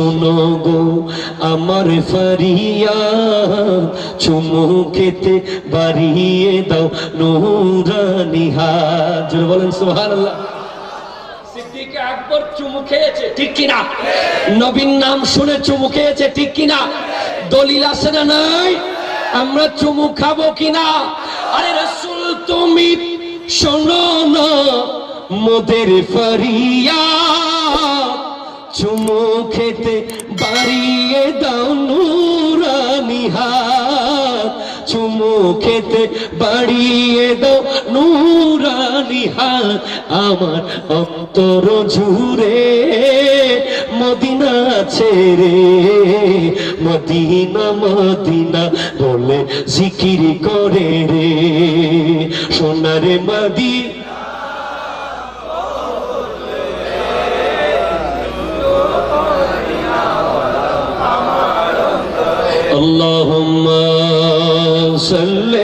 শোনো গো আমার ফারিয়া চুমু খেতে বাড়িয়ে দাও নুরানি হাত বলেন সুবহানাল্লাহ। সিদ্দিক আকবর চুমু খেয়েছে। ঠিক কিনা? নবীন নাম শুনে চুমু খেয়েছে ঠিক কিনা? দলিল আছে না নাই? আমরা চুমু খাব কিনা? আরে রসুল তুমি শোনো না মোদের ফরিয়া। খেতে বাড়িয়ে দাও নুরানি চুমু খেতে বাড়িয়ে দাও নুরানি আমার অন্তর জুড়ে মদিনা ছেড়ে, মদিনা মদিনা বলে জিকির করে রে। সোনারে মাদি صل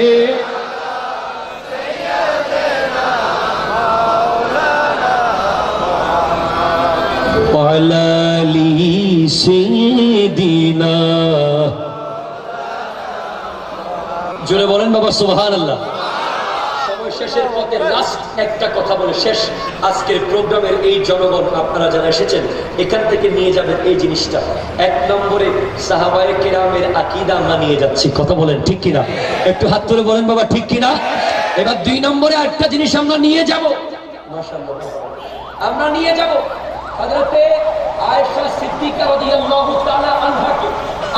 وعلى آل سيدنا জোরে বলেন বাবা সুবহান আল্লাহ শেষের পথে লাস্ট একটা কথা বলে শেষ। আজকের প্রোগ্রামের এই জনগণ আপনারা যারা এসেছেন, এখান থেকে নিয়ে যাবেন এই জিনিসটা। এক নম্বরে সাহাবায়ে কেরামের আকিদা আমরা নিয়ে যাচ্ছি। কথা বলেন, ঠিক কিনা? একটু হাত তুলে বলেন বাবা, ঠিক কিনা? এবার দুই নম্বরে আরেকটা জিনিস আমরা নিয়ে যাব। আমরা নিয়ে যাব। হযরতে আয়েশা সিদ্দিকা রাদিয়াল্লাহু তাআলা আনহাকে।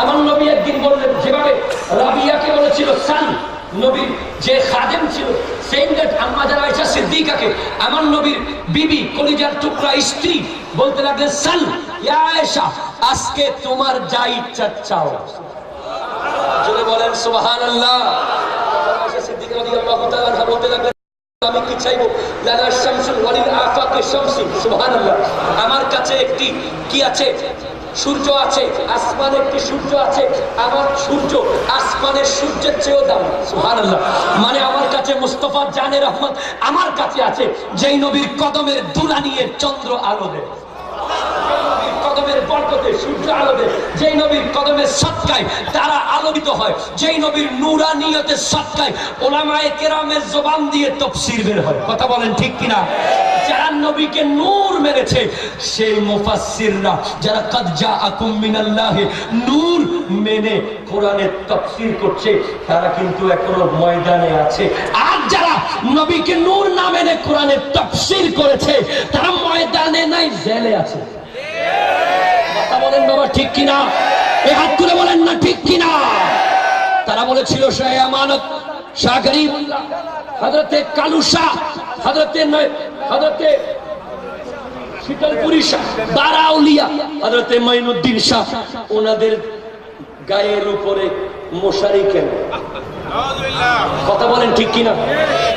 আমার নবী একদিন বললেন, যেভাবে রাবিয়াকে বলেছিল, সান নবীর যে খাদেম ছিল আম্মা যারা আয়েশা সিদ্দিকাকে, আমার নবীর বিবি, কলিজার টুকরা স্ত্রী, বলতে লাগলেন সান ইয়া আয়েশা, আজকে তোমার যা ইচ্ছা চাও। জোরে বলেন সুবহানাল্লাহ। আমার কাছে একটি কি আছে? সূর্য আছে, আসমান একটি সূর্য আছে, আমার সূর্য, আসমানের সূর্যের চেয়েও দাম। সুহান মানে আমার কাছে মুস্তফা জানের রহমান আমার কাছে আছে, যেই নবীর কদমের দুলা নিয়ে চন্দ্র আলো দেয় নবীর কদমের বরকতে সূর্য আলো দেয় যেই নবীর কদমের সৎকায় তারা আলোকিত হয়, যেই নবীর নুরানিয়তের সৎকায় ওলামায়ে কেরামের জবান দিয়ে তফসির বের হয়। কথা বলেন ঠিক কিনা? যারা নবীকে নূর মেরেছে সেই মুফাসসিররা যারা কাদ জাআকুম মিনাল্লাহি নূর মেনে কোরআনের তফসির করছে, তারা কিন্তু এখনও ময়দানে আছে। আর যারা নবীকে নূর না মেনে কোরআনের তফসির করেছে, তারা ময়দানে নাই, জেলে আছে। বলেন বাবা, ঠিক কিনা? এই হাত তুলে বলেন না, ঠিক কিনা? তারা বলেছিল, শাহ আমানত, শাহ গরিব হজরতে কালু শাহ হজরতে শীতলপুরি শাহ বারাউলিয়া হজরতে মাইনুদ্দিন শাহ, ওনাদের গায়ের উপরে মশারি কেন? কথা বলেন ঠিক কিনা?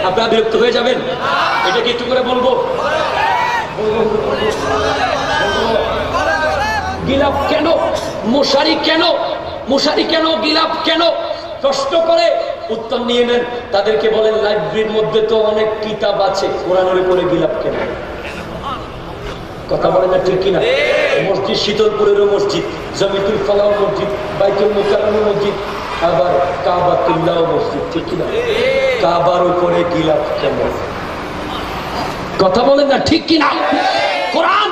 আপনারা বিরক্ত হয়ে যাবেন? এটা কি একটু করে বলব? গিলাপ কেন? মশারি কেন? মশারি কেন? গিলাপ কেন? প্রশ্ন করে উত্তর নিয়ে নেন। তাদেরকে বলেন, লাইব্রেরির মধ্যে তো অনেক কিতাব আছে। কোরআনের উপরে গিলাপ কেন? কথা বলেন না, ঠিক কিনা? মসজিদ শীতলপুরেরও মসজিদ, জমিতুল ফলাও মসজিদ, বাইতুল মুকাররম মসজিদ, আবার কাবাতুল্লাহ মসজিদ, ঠিক কিনা? কাবার উপরে গিলাপ কেন? কথা বলে না, ঠিক কিনা? কোরআন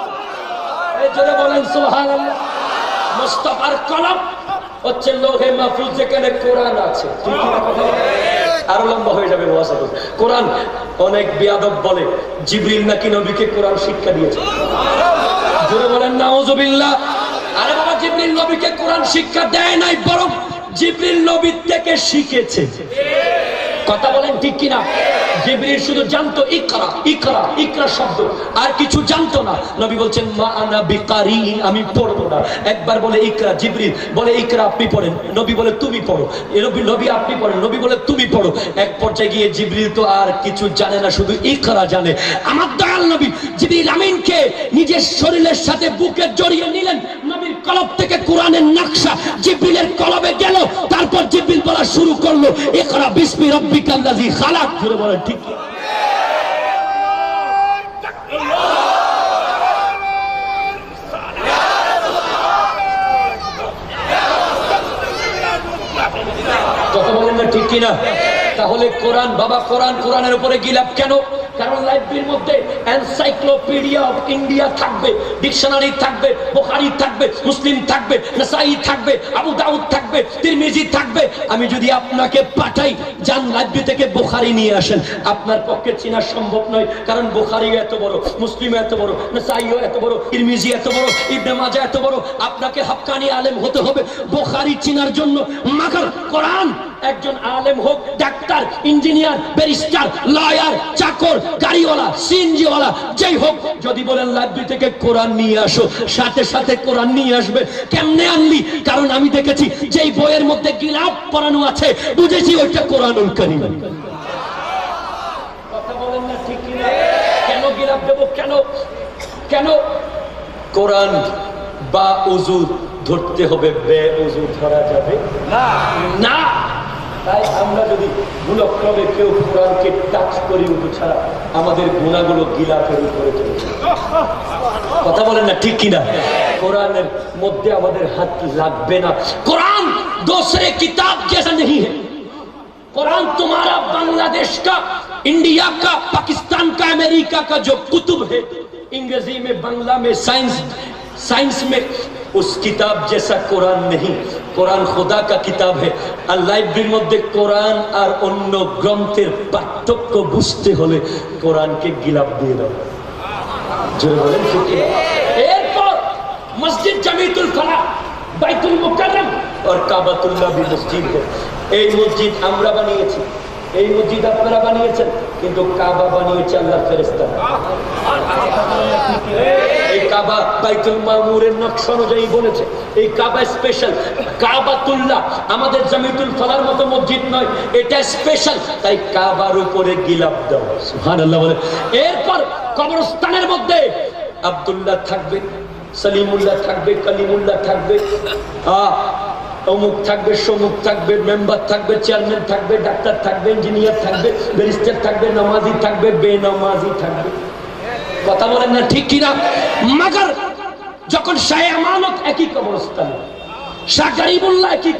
জোরে বলেন, সুবহানাল্লাহ। মুস্তাফার কলম হচ্ছে লৌহে মাহফুজ যেখানে কোরআন আছে? আরও লম্বা হয়ে যাবে এখন। কোরআন অনেক বিয়াদব বলে, জিবরিল নাকি নবীকে কোরআন শিক্ষা দিয়েছে। জোরে বলেন, নাউজুবিল্লাহ। আরে বাবা, জিবরিল নবীকে কোরআন শিক্ষা দেয় নাই, বরং জিবরিল নবীর থেকে শিখেছে। কথা বলেন ঠিক কিনা? শুধু জানতো ইকরা ইকরা ইকরা শব্দ, আর কিছু জানতো না। নবী বলছেন, মা আনা বিকারিন, আমি পড়ব না। একবার বলে, ইকরা বলে, ইকরা, আপনি পড়েন। নবী বলে, তুমি পড়ো। নবী নবী, আপনি পড়েন। নবী বলে, তুমি পড়ো। এক পর্যায়ে গিয়ে জিবরিল তো আর কিছু জানে না, শুধু ইকরা জানে। আমার দয়াল নবী জিবরিল আমিনকে নিজের শরীরের সাথে বুকে জড়িয়ে নিলেন। কলব থেকে কোরআনের নকশা জিবরিলের কলবে গেল, তারপর জিবরিল বলা শুরু করল, ইকরা বিসমি রাব্বিকাল্লাযী খালাক জুড়ে বলেন, ঠিক ঠিক কিনা? তাহলে কোরআন, বাবা, কোরআন, কোরআনের উপরে গিলাপ কেন? কারণ লাইব্রেরির মধ্যে এনসাইক্লোপিডিয়া অফ ইন্ডিয়া থাকবে, ডিকশনারি থাকবে, বোখারি থাকবে, মুসলিম থাকবে, নাসাই থাকবে, আবু দাউদ থাকবে, তিরমিজি থাকবে। আমি যদি আপনাকে পাঠাই, যান লাইব্রেরি থেকে বোখারি নিয়ে আসেন। আপনার পক্ষে চেনা সম্ভব নয়, কারণ বোখারিও এত বড় মুসলিম এত বড়, নাসাইও এত বড়, তিরমিজি এত বড়, ইবনে মাজা এত বড়। আপনাকে হাক্কানি আলেম হতে হবে, বোখারি চিনার জন্য। মাগার, কোরআন, একজন আলেম হোক, ডাক্তার, ইঞ্জিনিয়ার, ব্যারিস্টার, লয়ার, চাকর গাড়িওয়ালা সিএনজিওয়ালা যেই হোক যদি বলেন লাইব্রেরি থেকে কোরআন নিয়ে আসো সাথে সাথে কোরআন নিয়ে আসবে কেমনে আনলি? কারণ আমি দেখেছি যেই বইয়ের মধ্যে গিলাপ পড়ানো আছে বুঝেছি ওইটা কোরআনুল করিম। কথা বলেন না ঠিক কেন? গিলাপ দেবো? কেন? কেন? কোরআন বা উজু ধরতে হবে বে উজু ধরা যাবে। না। তাই আমরা যদি গুণক্রমে কেউ কোরআনকে টাচ করি উঠু ছাড়া আমাদের গুণাগুলো গিলাফের উপরে চলে যায়। কথা বলেন না ঠিক কিনা কোরআনের মধ্যে আমাদের হাত লাগবে না কোরআন দোসরে किताब जैसा नहीं है कुरान तुम्हारा बांग्लादेश का इंडिया का पाकिस्तान का अमेरिका का जो कुतुब है अंग्रेजी में बांग्ला में साइंस साइंस में उस किताब जैसा कुरान नहीं কোরআন খোদা কা কিতাব হে। আর লাইব্রেরির মধ্যে কোরআন আর অন্য গ্রন্থের পার্থক্য বুঝতে হলে কোরআনকে গিলাপ দিয়ে দাও। বলেন এরপর মসজিদ জামিতুল ফালা বাইতুল মুকাররম আর কাবাতুল্লাহ বি মসজিদ এই মসজিদ আমরা বানিয়েছি। এই মসজিদ আপনারা বানিয়েছেন, কিন্তু কাবা বানিয়েছে আল্লাহ ফেরেশতা এই কাবা বাইতুল মামুরের নকশা অনুযায়ী বলেছে। এই কাবা স্পেশাল আমাদের জামিতুল মতো মসজিদ নয়, এটা স্পেশাল তাই কাবার উপরে গিলাপ দাও সুবহানাল্লাহ বলে। এরপর কবরস্থানের মধ্যে আব্দুল্লাহ থাকবে, সলিমুল্লাহ থাকবে, কালিমুল্লাহ থাকবে অমুক থাকবে, সমুক থাকবে, মেম্বার থাকবে, চেয়ারম্যান থাকবে, ডাক্তার থাকবে, ইঞ্জিনিয়ার থাকবে, ব্যারিস্টার থাকবে, নামাজি থাকবে, বেনামাজি থাকবে। কথা বলেন না, ঠিক কিনা? মাগার, যখন শাহে আমানত একই কবরস্থানে, শাহ একই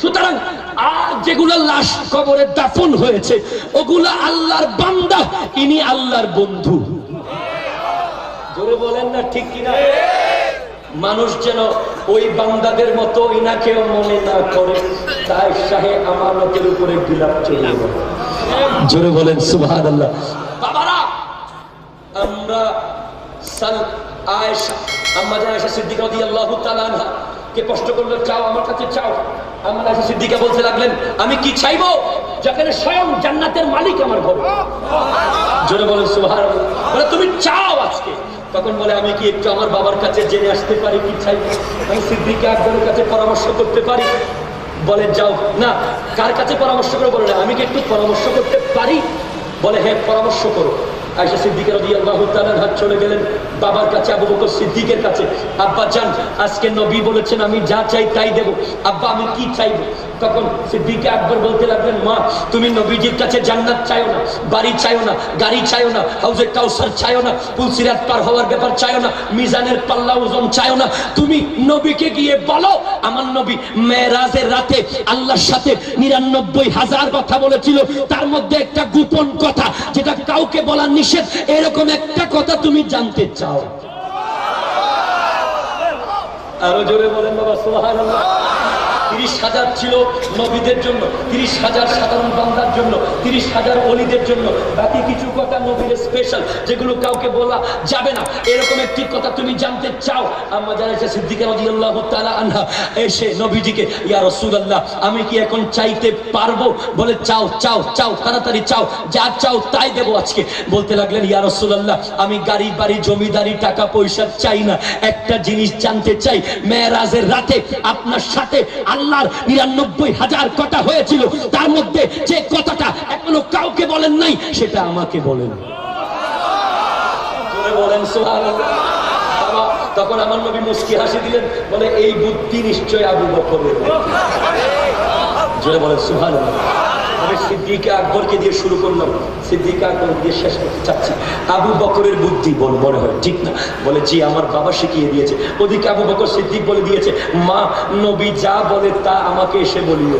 সুতরাং আর যেগুলো বান্দা, ইনি আল্লাহর বন্ধু। বলেন না, ঠিক মানুষ যেন ওই বান্দাদের মতো ইনাকেও মনে না করে, তাই শাহে আমানতের উপরে গিলাপ চলে জোরে বলেন সুবহান আল্লাহ আমরা সাল আয়েশা জান আয়েশা সিদ্দিকা রাদিয়াল্লাহু তাআলা আনহা কে কষ্ট করল, চাও, আমার কাছে চাও। আমার আয়েশা সিদ্দিকা বলতে লাগলেন, আমি কি চাইব যেখানে স্বয়ং জান্নাতের মালিক আমার ঘর? জোরে বলেন, সুবহানাল্লাহ। বলে, তুমি চাও আজকে। তখন বলে, আমি কি একটু আমার বাবার কাছে জেনে আসতে পারি, কি চাই? আমি সিদ্দিকা একজনের কাছে পরামর্শ করতে পারি। বলে, যাও, না, কার কাছে পরামর্শ করে? বলে আমি কি একটু পরামর্শ করতে পারি? বলে হ্যাঁ পরামর্শ করো। আয়সা সিদ্দিকের তাআলা হাত চলে গেলেন বাবার কাছে, আবু বকর সিদ্দিকের কাছে। আব্বা জান আজকে নবী বলেছেন, আমি যা চাই তাই দেব। আব্বা, আমি কি চাইব? তখন সিদ্দিকে আকবর বলতে লাগলেন, মা, তুমি নবীজির কাছে জান্নাত চাইও না, বাড়ি চাইও না, গাড়ি চাইও না, হাউজে কাউসার চাইও না, পুলসিরাত পার হওয়ার ব্যাপার চাইও না, মিজানের পাল্লা ওজন চাইও না। তুমি নবীকে গিয়ে বলো, আমার নবী মেরাজের রাতে আল্লাহর সাথে নিরানব্বই হাজার কথা বলেছিল, তার মধ্যে একটা গোপন কথা, যেটা কাউকে বলা নিষেধ, এরকম একটা কথা তুমি জানতে চাও। আরও জোরে বলেন বাবা, সুবহানাল্লাহ। তিরিশ হাজার ছিল নবীদের জন্য, তিরিশ হাজার সাধারণ বান্দার জন্য, তিরিশ হাজার অলিদের জন্য। বাকি কিছু কথা নবীর স্পেশাল যেগুলো কাউকে বলা যাবে না। এরকম একটি কথা তুমি জানতে চাও। আম্মা জানাইছে সিদ্দিকা রাদিয়াল্লাহু তাআলা আনহা এসে নবীজিকে, ইয়া রাসূলুল্লাহ, আমি কি এখন চাইতে পারব? বলে, চাও চাও চাও, তাড়াতাড়ি চাও, যা চাও তাই দেবো আজকে। বলতে লাগলেন, ইয়া রাসূলুল্লাহ, আমি গাড়ি, বাড়ি, জমিদারি, টাকা, পয়সা চাই না। একটা জিনিস জানতে চাই, মেয়েরাজের রাতে আপনার সাথে আল্লাহর নিরানব্বই হাজার কথা হয়েছিল, তার মধ্যে যে কথাটা এখনও কাউকে বলেন নাই, সেটা আমাকে বলেন। তখন আমার নবী মুস্কি হাসি দিলেন, বলে, এই বুদ্ধি নিশ্চয় আবু বকরের। জোরে বলেন সুহান আমি সিদ্দিকে আকবরকে দিয়ে শুরু করলাম। সিদ্দিকে আকবর দিয়ে শেষ করতে চাচ্ছি। আবু বকরের বুদ্ধি বল, মনে হয়, ঠিক না? বলে, জি, আমার বাবা শিখিয়ে দিয়েছে। ওদিকে আবু বকর সিদ্দিক বলে দিয়েছে, মা, নবী যা বলে তা আমাকে এসে বলিও।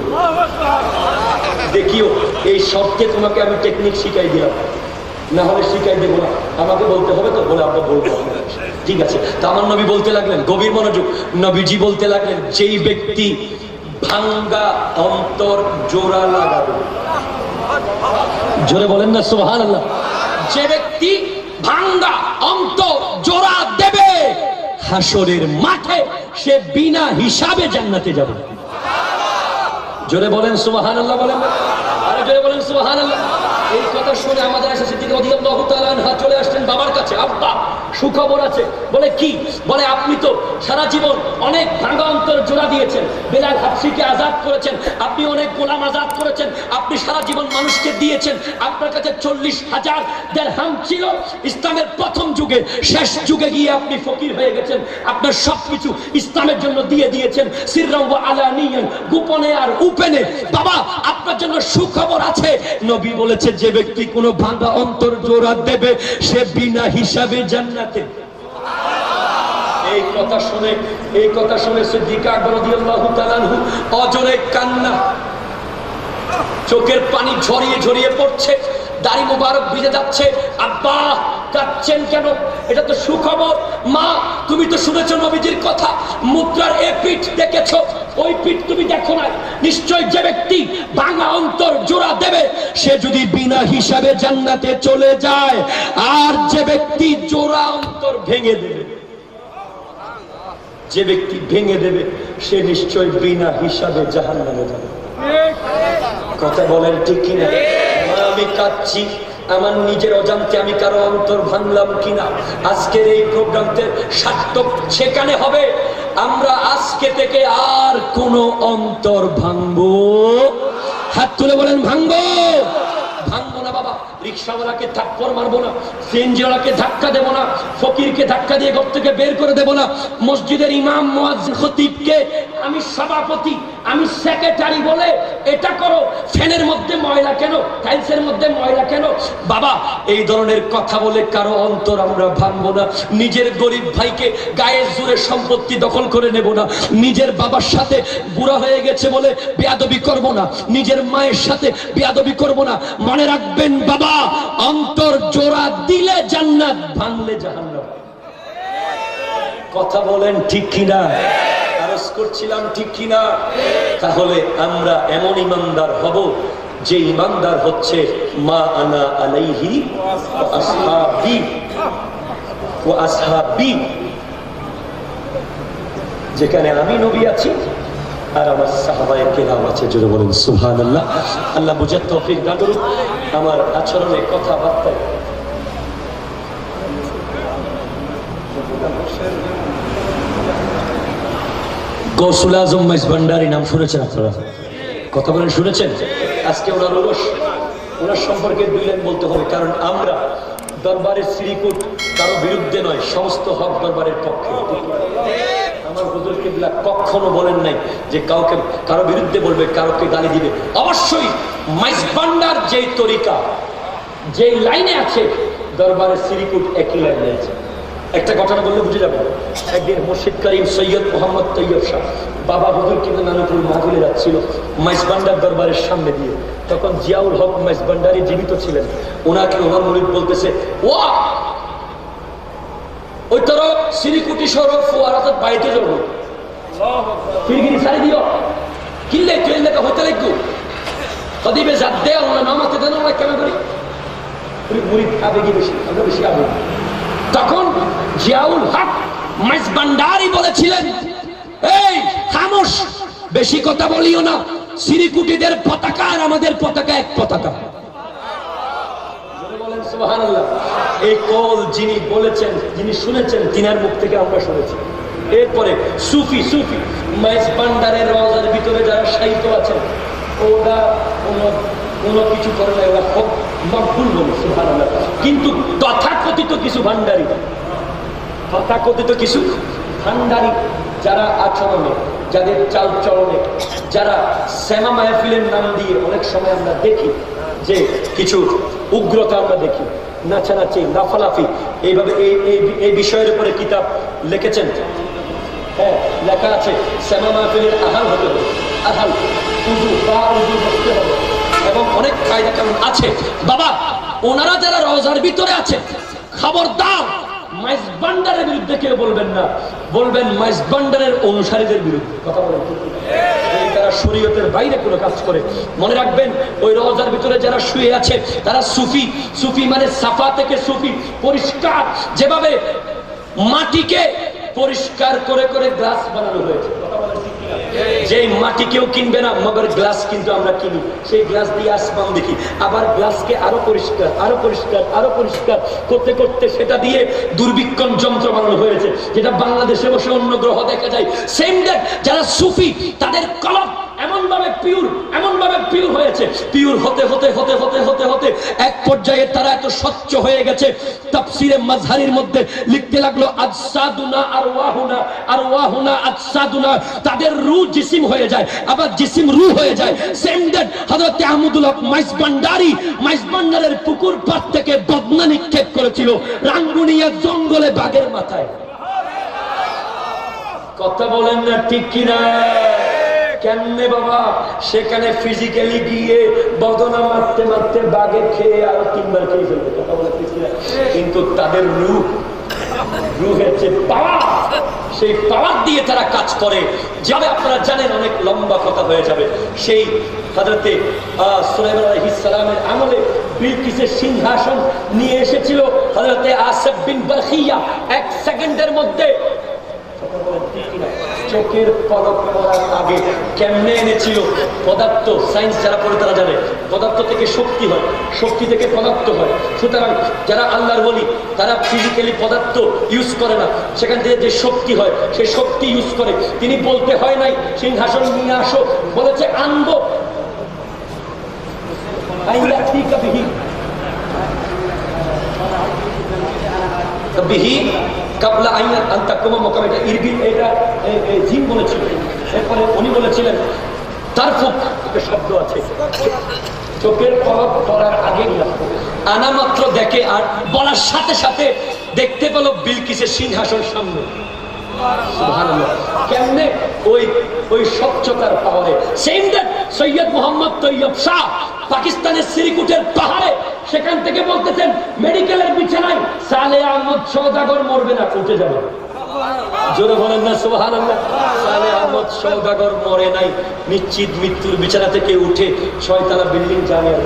দেখিও, এই শব্দে তোমাকে আমি টেকনিক শিখাই দিলাম। না হলে শিখাই দেবো না। আমাকে বলতে হবে তো, বলে আমরা বলব। ঠিক আছে। তা আমার নবী বলতে লাগলেন, গভীর মনোযোগ। নবীজি বলতে লাগলেন, যেই ব্যক্তি ভাঙ্গা অন্তর জোড়া লাগাবে। জোরে বলেন না সোহান যে ব্যক্তি ভাঙ্গা অন্তর জোড়া দেবে হাসরের মাঠে, সে বিনা হিসাবে জান্নাতে যাবে। জোরে বলেন সুবাহান আল্লাহ বলেন আরে জোরে বলেন সুবাহান আল্লাহ এই কথা শুনে আমাদের রাদিয়াল্লাহু তাআলা আনহা চলে আসলেন বাবার কাছে। আব্বা সুখবর আছে। বলে কি? বলে আপনি তো সারা জীবন অনেক ভাঙা অন্তর জোড়া দিয়েছেন। বেলাল হাফসিকে আজাদ করেছেন। আপনি অনেক গোলাম আজাদ করেছেন। আপনি সারা জীবন মানুষকে দিয়েছেন। আপনার কাছে চল্লিশ হাজার দেড়হাম ছিল। ইসলামের প্রথম যুগে, শেষ যুগে গিয়ে আপনি ফকির হয়ে গেছেন। আপনার সবকিছু ইসলামের জন্য দিয়ে দিয়েছেন। সিররাম ওয়া আলানিয়ান, গোপনে আর উপেনে। বাবা, আপনার জন্য সুখবর আছে। নবী বলেছে, যে ব্যক্তি কোনো ভাঙা অন্তর জোড়া দেবে, সে বিনা হিসাবে জান্নাতে এই কথা শুনে, এই কথা শুনে অজরে কান্না। চোখের পানি ঝরিয়ে ঝরিয়ে পড়ছে, দাড়ি মুবারক ভিজে যাচ্ছে। আব্বা, কাঁদছেন কেন? এটা তো সুখবর। মা, তুমি তো শুনেছো নবীজির কথা, মুদ্রার এ পিঠ দেখেছ। ওই পিঠ তুমি দেখো না, নিশ্চয় যে ব্যক্তি ভাঙা অন্তর জোড়া দেবে, সে যদি বিনা হিসাবে জান্নাতে চলে যায়, আর যে ব্যক্তি জোড়া অন্তর ভেঙে দেবে, যে ব্যক্তি ভেঙে দেবে, সে নিশ্চয় বিনা হিসাবে জাহান নামে যাবে। কথা বলেন ঠিক কিনা? আমি কাঁদছি, আমার নিজের অজান্তে আমি কারও অন্তর ভাঙলাম কিনা? আজকের এই প্রোগ্রামতে সার্থক সেখানে হবে। আমরা আজকে থেকে আর কোন অন্তর ভাঙবো? হাত তুলে বলেন ভাঙবো। ভাঙবো না বাবা। রিক্সাওয়ালাকে থাপ্পর মারবো না, সিএনজিওয়ালাকে ধাক্কা দেবো না, ফকিরকে ধাক্কা দিয়ে ঘর থেকে বের করে দেবো না। মসজিদের ইমাম খতিবকে আমি সভাপতি, আমি সেক্রেটারি বলে এটা করো। ফ্যানের মধ্যে ময়লা কেন? টাইলসের মধ্যে ময়লা কেন? বাবা, এই ধরনের কথা বলে কারও অন্তর আমরা ভাঙবো না। নিজের গরিব ভাইকে গায়ের জোরে সম্পত্তি দখল করে নেব না। নিজের বাবার সাথে বুড়া হয়ে গেছে বলে বেয়াদবি করব না। নিজের মায়ের সাথে বেয়াদবি করব না। মনে রাখবেন বাবা অন্তর জোড়া দিলে জান্নাত, ভাঙলে জাহান্নাম কথা বলেন ঠিক কিনা? করছিলাম ঠিক কিনা? তাহলে আমরা এমন ইমানদার হব, যে ইমানদার হচ্ছে, মা আনা আলাইহি ওয়া আসহাবি। যেখানে আমি নবী আছি আর আমার সাহাবায়ে আছে বলেন, সুবহানাল্লাহ। আল্লাহ বুঝার দান করুন আমার আচরণে কথাবার্তায় গৌসুল আজম মাইস ভান্ডারি, নাম শুনেছেন আপনারা? কথা বলেন, শুনেছেন? আজকে ওনার ওরস ওনার সম্পর্কে দুই লাইন বলতে হবে, কারণ আমরা দরবারের শ্রীকুট কারও বিরুদ্ধে নয়, সমস্ত হক দরবারের পক্ষে। আমার হুজুর কিবলা কখনো বলেন নাই যে কাউকে, কারও বিরুদ্ধে বলবে কারোকে গালি দিবে। অবশ্যই মাইস ভান্ডার যেই তরিকা, যেই লাইনে আছে দরবারের শ্রীকুট একই লাইনে আছে একটা ঘটনা বললে বুঝে যাবে। একদিন মুর্শিদ করিম সৈয়দ মোহাম্মদ তৈয়ব শাহ বাবা হুজুর কিন্তু নানপুর মাহফিলে যাচ্ছিল মাইসবান্ডার দরবারের সামনে দিয়ে। তখন জিয়াউল হক মাইসবান্ডারি জীবিত ছিলেন। ওনাকে ওনার মুরিদ বলতেছে, ওয়া ওই তোর সিরিকুটি ফোয়ারাতে বাড়িতে যাব। ফিরগিরি ছাড়ি দিও কিনলে তুই লেখা হতে লাগবো। কদিবে যা দেও না নামাতে দেন না কেন করি? মুড়ি বেশি? আমরা বেশি তখন জিয়াউল হক মাইজ ভান্ডারি বলেছিলেন, এই খামোশ, বেশি কথা বলিও না। সিরিকুটিদের পতাকা আর আমাদের পতাকা এক পতাকা। বলেন। এই কল যিনি বলেছেন, যিনি শুনেছেন, তিনার মুখ থেকে আমরা শুনেছি এরপরে সুফি সুফি, মাইজ ভান্ডারের রওজার ভিতরে যারা সাহিত্য আছেন, ওরা কোনো কোনো কিছু করে ওরা খুব। কিন্তু তথাকথিত কিছু ভান্ডারী, তথাকথিত কিছু ভান্ডারী যারা আচরণে, যাদের চাল চলনে, যারা শ্যামা মাহফিলের নাম দিয়ে অনেক সময় আমরা দেখি যে কিছু উগ্রতা আমরা দেখি নাচানাচি লাফালাফি এইভাবে এই, এই- বিষয়ের উপরে কিতাব লিখেছেন। হ্যাঁ লেখা আছে, শ্যামা মাহফিলের আহাল হতে হবে, আহাল, উজু, বা উজু করতে হবে। এবং অনেক কায়দা কানুন আছে। বাবা, ওনারা যারা রওজার ভিতরে আছে, খবরদার মাইজ বান্ডারের বিরুদ্ধে কেউ বলবেন না। বলবেন মাইজ বান্ডারের অনুসারীদের বিরুদ্ধে। কথা বলেন। তারা শরীয়তের বাইরে কোনো কাজ করে, মনে রাখবেন, ওই রওজার ভিতরে যারা শুয়ে আছে, তারা সুফি। সুফি মানে সাফা থেকে সুফি, পরিষ্কার। যেভাবে মাটিকে পরিষ্কার করে করে গ্লাস বানানো হয়েছে। যেই মাটি কেউ কিনবে না, মগর গ্লাস কিন্তু আমরা কিনি। সেই গ্লাস দিয়ে আসমান দেখি। আবার গ্লাসকে আরও পরিষ্কার আরও পরিষ্কার আরও পরিষ্কার করতে করতে সেটা দিয়ে দুর্বিক্ষণ যন্ত্র বানানো হয়েছে, যেটা বাংলাদেশে বসে অন্য গ্রহ দেখা যায়। সেম দ্যাট যারা সুফি, তাদের কলম এমন ভাবে পিওর এমন ভাবে পিওর হয়েছে। পিওর হতে হতে হতে হতে হতে হতে এক পর্যায়ে তারা এত স্বচ্ছ হয়ে গেছে। তাফসিরে মধ্যে লিখতে লাগল, আজসাদুনা আর ওয়াহুনা আর ওয়াহুনা আজসাদুনা। তাদের রু জিসিম হয়ে যায়, আবার জিসিম রু হয়ে যায়। সেম হযরত আহমদুল হক পুকুর পাড় থেকে বদনা নিক্ষেপ করেছিল, রাঙ্গুনিয়া জঙ্গলে বাঘের মাথায়। কথা বলেন না, ঠিক কিনা? কেমনে বাবা? সেখানে ফিজিক্যালি গিয়ে বদনা মারতে মারতে বাগে খেয়ে আরও তিনবার খেয়ে ফেলবে, কথা বলে কিন্তু তাদের পাওয়ার, সেই পাওয়ার দিয়ে তারা কাজ করে। যাবে আপনারা জানেন অনেক লম্বা কথা হয়ে যাবে। সেই হাজরতে সুলাইমান আলাইহিস সালামের আমলে সিংহাসন নিয়ে এসেছিল হযরতে আসিফ বিন বারখিয়া এক সেকেন্ডের মধ্যে চোখের পলক পড়ার আগে কেমনে এনেছিল? পদার্থ সায়েন্স যারা পড়ে তারা জানে। পদার্থ থেকে শক্তি হয়, শক্তি থেকে পদার্থ হয়। সুতরাং যারা আল্লাহর বলি তারা ফিজিক্যালি পদার্থ ইউজ করে না। সেখান থেকে যে শক্তি হয়, সেই শক্তি ইউজ করে। তিনি বলতে হয় নাই, সিংহাসন নিয়ে আসো, বলেছে, আনব। বিহি কাবলা আন্তা কোমা মোকাম এটা এটা, এ- এ, জিন বলেছিল এরপরে উনি বলেছিলেন, তার ফুক শব্দ আছে। চোখের পড়ার আগে আনা মাত্র দেখে আর বলার সাথে সাথে দেখতে পেল বিলকিসের সিংহাসন সামনে। কেমনে? ওই ওই স্বচ্ছতার পাওয়ারে সেম দ্যাট সৈয়দ মোহাম্মদ তৈয়ব শাহ পাকিস্তানের সিরিকুটের পাহাড়ে সেখান থেকে বলতেছেন, মেডিকেলের বিছানায় সালে আহমদ সৌদাগর মরবে না, উঠে যাবে। নিশ্চিত মৃত্যুর বিছানা থেকে উঠে ছয়তলা বিল্ডিং জানিয়ে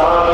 God.